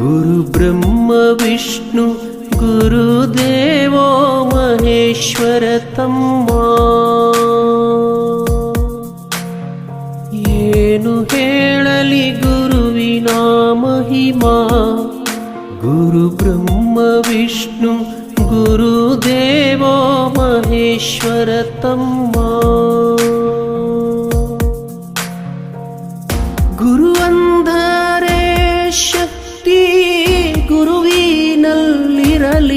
गुरु ब्रह्म विष्णु गुरुदेवो महेश्वर तं मा गुरुवि नाम हिमा। गुरु ब्रह्म विष्णु गुरुदेवो महेश्वर तं मा गुरुवन्त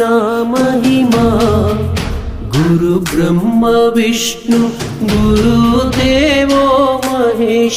महिमा गुरु ब्रह्म विष्णु गुरुदेवो महेश।